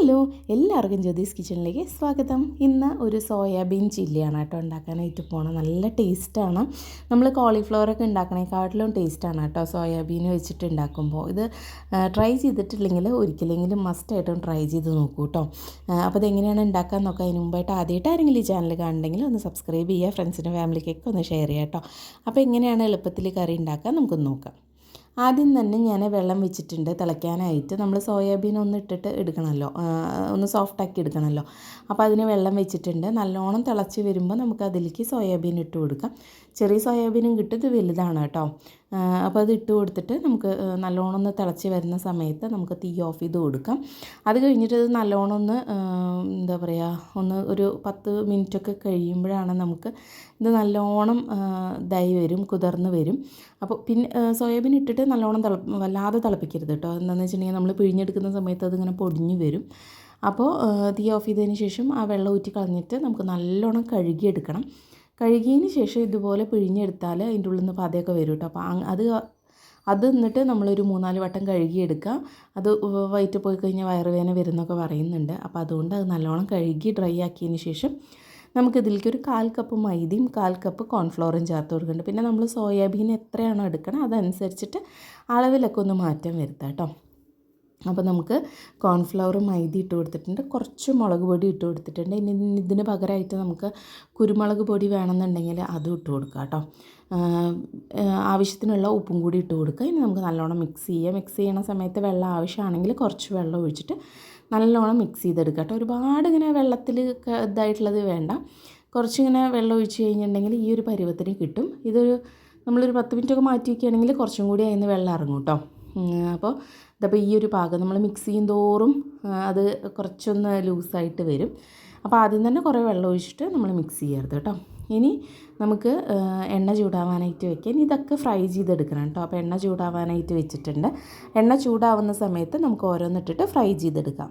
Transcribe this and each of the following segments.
Hello എല്ലാവർക്കും ജ്യോതിസ് കിച്ചണിലേക്ക് സ്വാഗതം. ഇന്ന് ഒരു സോയാബീൻ ചില്ലിയാണ് കേട്ടോ ഉണ്ടാക്കാനായിട്ട് പോകണം നല്ല ടേസ്റ്റാണ്. നമ്മൾ കോളിഫ്ലവറൊക്കെ ഉണ്ടാക്കണേക്കാട്ടിലും ടേസ്റ്റാണ് കേട്ടോ സോയാബീൻ വെച്ചിട്ട് ഉണ്ടാക്കുമ്പോൾ. ഇത് ട്രൈ ചെയ്തിട്ടില്ലെങ്കിൽ ഒരിക്കലെങ്കിലും മസ്റ്റായിട്ടും ട്രൈ ചെയ്ത് നോക്കൂ കേട്ടോ. അപ്പോൾ ഇതെങ്ങനെയാണ് ഉണ്ടാക്കാൻ നോക്കുക? അതിന് മുമ്പായിട്ട് ആദ്യമായിട്ട് ആരെങ്കിലും ഈ ചാനൽ കാണുന്നുണ്ടെങ്കിൽ ഒന്ന് സബ്സ്ക്രൈബ് ചെയ്യുക ഫ്രണ്ട്സിനും ഫാമിലിക്കൊക്കെ ഒന്ന് ഷെയർ ചെയ്യാം കേട്ടോ. അപ്പോൾ എങ്ങനെയാണ് എളുപ്പത്തിൽ കറി ഉണ്ടാക്കുക? നമുക്കൊന്ന് നോക്കാം. ആദ്യം തന്നെ ഞാൻ വെള്ളം വെച്ചിട്ടുണ്ട് തിളയ്ക്കാനായിട്ട്. നമ്മൾ സോയാബീൻ ഒന്ന് ഇട്ടിട്ട് എടുക്കണമല്ലോ ഒന്ന് സോഫ്റ്റാക്കി എടുക്കണമല്ലോ അപ്പോൾ അതിന് വെള്ളം വെച്ചിട്ടുണ്ട്. നല്ലോണം തിളച്ച് വരുമ്പോൾ നമുക്ക് അതിലേക്ക് സോയാബീൻ ഇട്ട് കൊടുക്കാം. ചെറിയ സോയാബീനും കിട്ടും. ഇത് വലുതാണ് കേട്ടോ അപ്പോൾ അത് ഇട്ട് കൊടുത്തിട്ട് നമുക്ക് നല്ലോണം ഒന്ന് തിളച്ച് വരുന്ന സമയത്ത് നമുക്ക് തീ ഓഫ് ചെയ്ത് കൊടുക്കാം. അത് കഴിഞ്ഞിട്ട് ഇത് നല്ലോണം ഒന്ന് എന്താ പറയുക ഒന്ന് ഒരു പത്ത് മിനിറ്റൊക്കെ കഴിയുമ്പോഴാണ് നമുക്ക് ഇത് നല്ലോണം ഇതായി വരും കുതിർന്ന് വരും. അപ്പോൾ പിന്നെ സോയാബീൻ ഇട്ടിട്ട് നല്ലോണം തിള വല്ലാതെ തിളപ്പിക്കരുത് കേട്ടോ. എന്താണെന്ന് വെച്ചിട്ടുണ്ടെങ്കിൽ നമ്മൾ പിഴിഞ്ഞെടുക്കുന്ന സമയത്ത് അതിങ്ങനെ പൊടിഞ്ഞു വരും. അപ്പോൾ തീ ഓഫ് ചെയ്തതിന് ശേഷം ആ വെള്ളം ഊറ്റി കളഞ്ഞിട്ട് നമുക്ക് നല്ലോണം കഴുകിയെടുക്കണം. കഴുകിയതിന് ശേഷം ഇതുപോലെ പിഴിഞ്ഞെടുത്താൽ അതിന്റെ ഉള്ളിൽ നിന്ന് പതയൊക്കെ വരും കേട്ടോ. അപ്പോൾ അത് അത് എന്നിട്ട് നമ്മളൊരു മൂന്നാൽ വട്ടം കഴുകിയെടുക്കുക. അത് വയറ്റ് പോയി കഴിഞ്ഞാൽ വയറുവേദന വരുന്നൊക്കെ പറയുന്നുണ്ട്. അപ്പോൾ അതുകൊണ്ട് അത് നല്ലോണം കഴുകി ഡ്രൈ ആക്കിയതിന് ശേഷം നമുക്കിതിലേക്ക് ഒരു കാൽ കപ്പ് മൈദയും കാൽ കപ്പ് കോൺഫ്ലോറും ചേർത്ത് കൊടുക്കുന്നുണ്ട്. പിന്നെ നമ്മൾ സോയാബീൻ എത്രയാണോ എടുക്കണം അതനുസരിച്ചിട്ട് അളവിലൊക്കെ ഒന്ന് മാറ്റം വരുത്താം കേട്ടോ. അപ്പോൾ നമുക്ക് കോൺഫ്ലവർ മൈദ ഇട്ട് കൊടുത്തിട്ടുണ്ട്. കുറച്ച് മുളക് പൊടി ഇട്ട് കൊടുത്തിട്ടുണ്ട്. ഇനി ഇതിന് പകരമായിട്ട് നമുക്ക് കുരുമുളക് പൊടി വേണമെന്നുണ്ടെങ്കിൽ അതും ഇട്ട് കൊടുക്കുക കേട്ടോ. ആവശ്യത്തിനുള്ള ഉപ്പും കൂടി ഇട്ട് കൊടുക്കുക. ഇനി നമുക്ക് നല്ലോണം മിക്സ് ചെയ്യാം. മിക്സ് ചെയ്യണ സമയത്ത് വെള്ളം ആവശ്യമാണെങ്കിൽ കുറച്ച് വെള്ളം ഒഴിച്ചിട്ട് നല്ലോണം മിക്സ് ചെയ്തെടുക്കുക കേട്ടോ. ഒരുപാട് ഇങ്ങനെ വെള്ളത്തിൽ ഇതായിട്ടുള്ളത് വേണ്ട. കുറച്ചിങ്ങനെ വെള്ളം ഒഴിച്ച് കഴിഞ്ഞിട്ടുണ്ടെങ്കിൽ ഈ ഒരു പരുവത്തിന് കിട്ടും. ഇതൊരു നമ്മളൊരു പത്ത് മിനിറ്റൊക്കെ മാറ്റി വയ്ക്കുകയാണെങ്കിൽ കുറച്ചും കൂടി അതിന് വെള്ളം ഇറങ്ങും കേട്ടോ. അപ്പോൾ ഇതപ്പോൾ ഈ ഒരു പാകം നമ്മൾ മിക്സ് ചെയ്യും തോറും അത് കുറച്ചൊന്ന് ലൂസായിട്ട് വരും. അപ്പോൾ ആദ്യം തന്നെ കുറേ വെള്ളം ഒഴിച്ചിട്ട് നമ്മൾ മിക്സ് ചെയ്യരുത് കേട്ടോ. ഇനി നമുക്ക് എണ്ണ ചൂടാവാനായിട്ട് വെക്കാൻ ഇതൊക്കെ ഫ്രൈ ചെയ്തെടുക്കണം കേട്ടോ. അപ്പോൾ എണ്ണ ചൂടാവാനായിട്ട് വെച്ചിട്ടുണ്ട്. എണ്ണ ചൂടാവുന്ന സമയത്ത് നമുക്ക് ഓരോന്നിട്ടിട്ട് ഫ്രൈ ചെയ്തെടുക്കാം.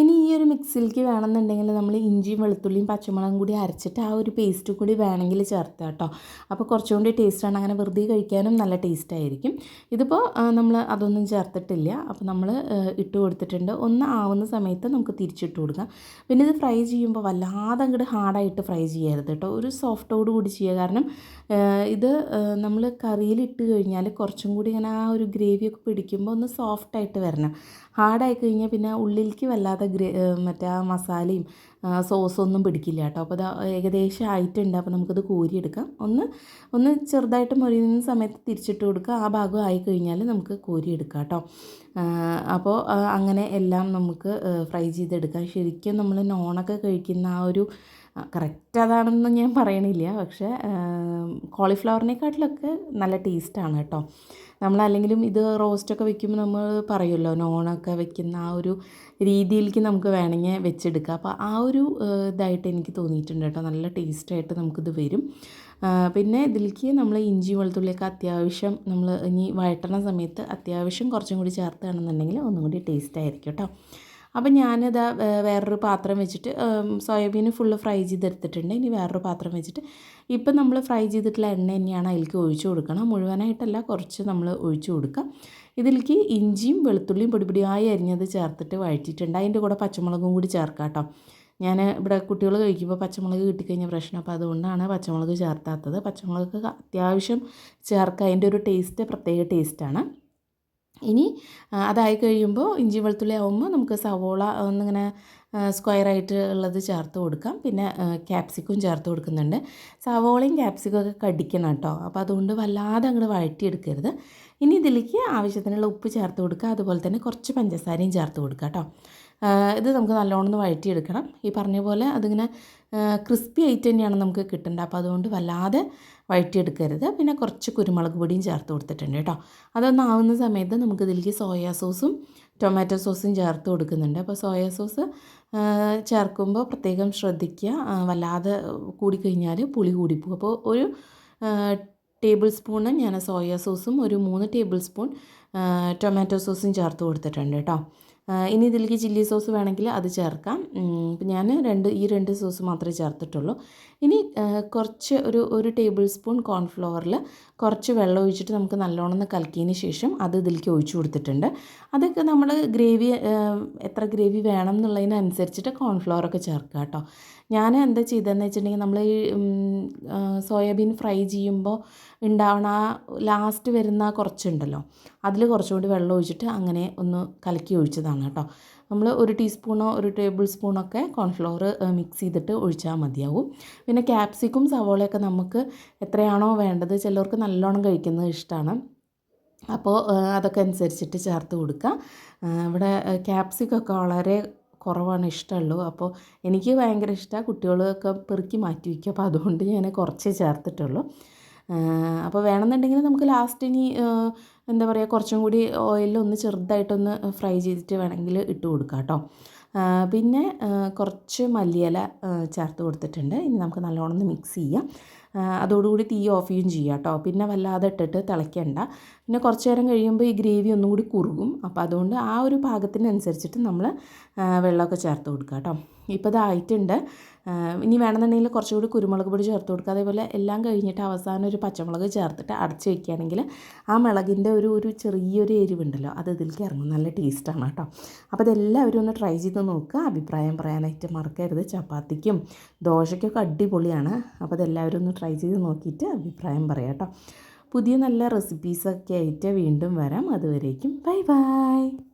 ഇനി ഈ ഒരു മിക്സിലേക്ക് വേണമെന്നുണ്ടെങ്കിൽ നമ്മൾ ഇഞ്ചിയും വെളുത്തുള്ളിയും പച്ചമുളകും കൂടി അരച്ചിട്ട് ആ ഒരു പേസ്റ്റ് കൂടി വേണമെങ്കിൽ ചേർത്ത് കേട്ടോ. അപ്പോൾ കുറച്ചും കൂടി ടേസ്റ്റാണ് അങ്ങനെ വെറുതെ കഴിക്കാനും നല്ല ടേസ്റ്റ് ആയിരിക്കും. ഇതിപ്പോൾ നമ്മൾ അതൊന്നും ചേർത്തിട്ടില്ല. അപ്പോൾ നമ്മൾ ഇട്ട് കൊടുത്തിട്ടുണ്ട്. ഒന്ന് ആവുന്ന സമയത്ത് നമുക്ക് തിരിച്ചിട്ട് കൊടുക്കാം. പിന്നെ ഇത് ഫ്രൈ ചെയ്യുമ്പോൾ വല്ലാതെ അങ്ങോട്ട് ഹാർഡായിട്ട് ഫ്രൈ ചെയ്യരുത് കേട്ടോ. ഒരു സോഫ്റ്റോട് കൂടി ചെയ്യുക. കാരണം ഇത് നമ്മൾ കറിയിൽ ഇട്ട് കഴിഞ്ഞാൽ കുറച്ചും കൂടി ഇങ്ങനെ ആ ഒരു ഗ്രേവിയൊക്കെ പിടിക്കുമ്പോൾ ഒന്ന് സോഫ്റ്റായിട്ട് വരണം. ഹാർഡായി കഴിഞ്ഞാൽ പിന്നെ ഉള്ളിലേക്ക് വല്ലാതെ ഗ്രേ മറ്റേ ആ മസാലയും സോസൊന്നും പിടിക്കില്ല കേട്ടോ. അപ്പോൾ അത് ഏകദേശം ആയിട്ടുണ്ട്. അപ്പോൾ നമുക്കത് കോരിയെടുക്കാം. ഒന്ന് ഒന്ന് ചെറുതായിട്ട് മൊരിയുന്ന സമയത്ത് തിരിച്ചിട്ട് കൊടുക്കുക. ആ ഭാഗം ആയി കഴിഞ്ഞാൽ നമുക്ക് കോരിയെടുക്കാം കേട്ടോ. അപ്പോൾ അങ്ങനെ എല്ലാം നമുക്ക് ഫ്രൈ ചെയ്തെടുക്കാം. ശരിക്കും നമ്മൾ നോണൊക്കെ കഴിക്കുന്ന ആ ഒരു കറക്റ്റ് അതാണെന്ന് ഞാൻ പറയണില്ല. പക്ഷേ കോളിഫ്ലവറിനെക്കാട്ടിലൊക്കെ നല്ല ടേസ്റ്റാണ് കേട്ടോ. നമ്മളല്ലെങ്കിലും ഇത് റോസ്റ്റൊക്കെ വെക്കുമ്പോൾ നമ്മൾ പറയുമല്ലോ നോണൊക്കെ വെക്കുന്ന ആ ഒരു രീതിയിലേക്ക് നമുക്ക് വേണമെങ്കിൽ വെച്ചെടുക്കാം. അപ്പോൾ ആ ഒരു ഇതായിട്ട് എനിക്ക് തോന്നിയിട്ടുണ്ട് കേട്ടോ. നല്ല ടേസ്റ്റായിട്ട് നമുക്കിത് വരും. പിന്നെ ഇതിലേക്ക് നമ്മൾ ഇഞ്ചി വെളുത്തുള്ളിയൊക്കെ അത്യാവശ്യം നമ്മൾ ഇനി വഴട്ടണ സമയത്ത് അത്യാവശ്യം കുറച്ചും കൂടി ചേർത്താണെന്നുണ്ടെങ്കിൽ ഒന്നും കൂടി ടേസ്റ്റ് ആയിരിക്കും കേട്ടോ. അപ്പം ഞാനത് വേറൊരു പാത്രം വെച്ചിട്ട് സോയാബീൻ ഫുള്ള് ഫ്രൈ ചെയ്തെടുത്തിട്ടുണ്ട്. ഇനി വേറൊരു പാത്രം വെച്ചിട്ട് ഇപ്പം നമ്മൾ ഫ്രൈ ചെയ്തിട്ടുള്ള എണ്ണ തന്നെയാണ് അതിലേക്ക് ഒഴിച്ചു കൊടുക്കണം. മുഴുവനായിട്ടല്ല കുറച്ച് നമ്മൾ ഒഴിച്ചു കൊടുക്കുക ഇതിലേക്ക് ഇഞ്ചിയും വെളുത്തുള്ളിയും പൊടിപൊടിയായി അരിഞ്ഞത് ചേർത്തിട്ട് വഴറ്റിയിട്ടുണ്ട്. അതിന്റെ കൂടെ പച്ചമുളകും കൂടി ചേർക്കാം കേട്ടോ. ഞാൻ ഇവിടെ കുട്ടികൾ കഴിക്കുമ്പോൾ പച്ചമുളക് കിട്ടിക്കഴിഞ്ഞ പ്രശ്നം. അപ്പോൾ അതുകൊണ്ടാണ് പച്ചമുളക് ചേർത്താത്തത്. പച്ചമുളക് അത്യാവശ്യം ചേർക്കുക അതിന്റെ ഒരു ടേസ്റ്റ് പ്രത്യേക ടേസ്റ്റാണ് ഇനി അതായി കഴിയുമ്പോൾ ഇഞ്ചി വെളുത്തുള്ളി ആകുമ്പോൾ നമുക്ക് സവോള ഒന്നിങ്ങനെ സ്ക്വയറായിട്ട് ഉള്ളത് ചേർത്ത് കൊടുക്കാം. പിന്നെ ക്യാപ്സിക്കും ചേർത്ത് കൊടുക്കുന്നുണ്ട്. സവോളയും ക്യാപ്സിക്കും ഒക്കെ കടിക്കണം കേട്ടോ. അപ്പോൾ അതുകൊണ്ട് വല്ലാതെ അങ്ങോട്ട് വഴറ്റിയെടുക്കരുത്. ഇനി ഇതിലേക്ക് ആവശ്യത്തിനുള്ള ഉപ്പ് ചേർത്ത് കൊടുക്കുക. അതുപോലെ തന്നെ കുറച്ച് പഞ്ചസാരയും ചേർത്ത് കൊടുക്കുക കേട്ടോ. ഇത് നമുക്ക് നല്ലോണം ഒന്ന് വഴറ്റിയെടുക്കണം. ഈ പറഞ്ഞ പോലെ അതിങ്ങനെ ക്രിസ്പി ആയിട്ട് തന്നെയാണ് നമുക്ക് കിട്ടേണ്ടത്. അപ്പോൾ അതുകൊണ്ട് വല്ലാതെ വഴറ്റിയെടുക്കരുത്. പിന്നെ കുറച്ച് കുരുമുളക് പൊടിയും ചേർത്ത് കൊടുത്തിട്ടുണ്ട് കേട്ടോ. അതൊന്ന് ആവുന്ന സമയത്ത് നമുക്ക് ഇതിലേക്ക് സോയാ സോസും ടൊമാറ്റോ സോസും ചേർത്ത് കൊടുക്കുന്നുണ്ട്. അപ്പോൾ സോയാ സോസ് ചേർക്കുമ്പോൾ പ്രത്യേകം ശ്രദ്ധിക്കുക. വല്ലാതെ കൂടിക്കഴിഞ്ഞാൽ പുളി കൂടിപ്പോകും. അപ്പോൾ ഒരു ടേബിൾ സ്പൂണ് ഞാൻ സോയാ സോസും ഒരു മൂന്ന് ടേബിൾ സ്പൂൺ ടൊമാറ്റോ സോസും ചേർത്ത് കൊടുത്തിട്ടുണ്ട് കേട്ടോ. ഇനി ഇതിലേക്ക് ചില്ലി സോസ് വേണമെങ്കിൽ അത് ചേർക്കാം. ഞാൻ രണ്ട് ഈ രണ്ട് സോസ് മാത്രമേ ചേർത്തിട്ടുള്ളൂ. ഇനി കുറച്ച് ഒരു ഒരു ടേബിൾ സ്പൂൺ കോൺഫ്ലവറിൽ കുറച്ച് വെള്ളം ഒഴിച്ചിട്ട് നമുക്ക് നല്ലോണം ഒന്ന് കലക്കിയതിന് ശേഷം അത് ഇതിലേക്ക് ഒഴിച്ചു കൊടുത്തിട്ടുണ്ട്. അതൊക്കെ നമ്മൾ ഗ്രേവി എത്ര ഗ്രേവി വേണം എന്നുള്ളതിനനുസരിച്ചിട്ട് കോൺഫ്ലവറൊക്കെ ചേർക്കുക കേട്ടോ. ഞാൻ എന്താ ചെയ്തതെന്ന് വെച്ചിട്ടുണ്ടെങ്കിൽ നമ്മൾ ഈ സോയാബീൻ ഫ്രൈ ചെയ്യുമ്പോൾ ഉണ്ടാവണ ലാസ്റ്റ് വരുന്ന കുറച്ചുണ്ടല്ലോ അതിൽ കുറച്ചുകൂടി വെള്ളം ഒഴിച്ചിട്ട് അങ്ങനെ ഒന്ന് കലക്കി ഒഴിച്ചതാണ് കേട്ടോ. നമ്മൾ ഒരു ടീസ്പൂണോ ഒരു ടേബിൾ സ്പൂണൊക്കെ കോൺഫ്ലവർ മിക്സ് ചെയ്തിട്ട് ഒഴിച്ചാൽ മതിയാവും. പിന്നെ ക്യാപ്സിക്കും സവോളയൊക്കെ നമുക്ക് എത്രയാണോ വേണ്ടത് ചിലർക്ക് നല്ലോണം കഴിക്കുന്നത് ഇഷ്ടമാണ് അപ്പോൾ അതൊക്കെ അനുസരിച്ചിട്ട് ചേർത്ത് കൊടുക്കുക ഇവിടെ ക്യാപ്സിക്കൊക്കെ വളരെ കുറവാണ് ഇഷ്ടമുള്ളൂ. അപ്പോൾ എനിക്ക് ഭയങ്കര ഇഷ്ടമാണ് കുട്ടികളൊക്കെ പെറുക്കി മാറ്റി വയ്ക്കും അപ്പോൾ അതുകൊണ്ട് ഞാൻ കുറച്ചേ ചേർത്തിട്ടുള്ളൂ. അപ്പോൾ വേണമെന്നുണ്ടെങ്കിൽ നമുക്ക് ലാസ്റ്റ് ഇനി എന്താ പറയുക കുറച്ചും കൂടി ഓയിലൊന്ന് ചെറുതായിട്ടൊന്ന് ഫ്രൈ ചെയ്തിട്ട് വേണമെങ്കിൽ ഇട്ട് കൊടുക്കാം കേട്ടോ. പിന്നെ കുറച്ച് മല്ലിയില ചേർത്ത് കൊടുത്തിട്ടുണ്ട്. ഇനി നമുക്ക് നല്ലോണം ഒന്ന് മിക്സ് ചെയ്യാം. അതോടുകൂടി തീ ഓഫ് ചെയ്യുകയും ചെയ്യുക കേട്ടോ പിന്നെ വല്ലാതെ ഇട്ടിട്ട് തിളയ്ക്കണ്ട. പിന്നെ കുറച്ച് നേരം കഴിയുമ്പോൾ ഈ ഗ്രേവി ഒന്നും കൂടി കുറുകും. അപ്പോൾ അതുകൊണ്ട് ആ ഒരു പാകത്തിനനുസരിച്ചിട്ട് നമ്മൾ വെള്ളമൊക്കെ ചേർത്ത് കൊടുക്കുക കേട്ടോ ഇപ്പോൾ ഇതായിട്ടുണ്ട് ഇനി വേണമെന്നുണ്ടെങ്കിൽ കുറച്ചുകൂടി കുരുമുളക് പൊടി ചേർത്ത് കൊടുക്കുക അതേപോലെ എല്ലാം കഴിഞ്ഞിട്ട് അവസാനം ഒരു പച്ചമുളക് ചേർത്തിട്ട് അടച്ച് വയ്ക്കുകയാണെങ്കിൽ ആ മുളകിന്റെ ഒരു ഒരു ചെറിയൊരു എരിവുണ്ടല്ലോ അത് ഇതിലേക്ക് ഇറങ്ങും. നല്ല ടേസ്റ്റാണ് കേട്ടോ അപ്പോൾ ഇതെല്ലാവരും ഒന്ന് ട്രൈ ചെയ്ത് നോക്കുക. അഭിപ്രായം പറയാനായിട്ട് മറക്കരുത്. ചപ്പാത്തിക്കും ദോശയ്ക്കൊക്കെ അടിപൊളിയാണ്. അപ്പോൾ ഇതെല്ലാവരും ഒന്ന് ട്രൈ ചെയ്ത് നോക്കിയിട്ട് അഭിപ്രായം പറയാം കേട്ടോ. പുതിയ നല്ല റെസിപ്പീസൊക്കെ ആയിട്ട് വീണ്ടും വരാം. അതുവരേക്കും ബൈ ബൈ.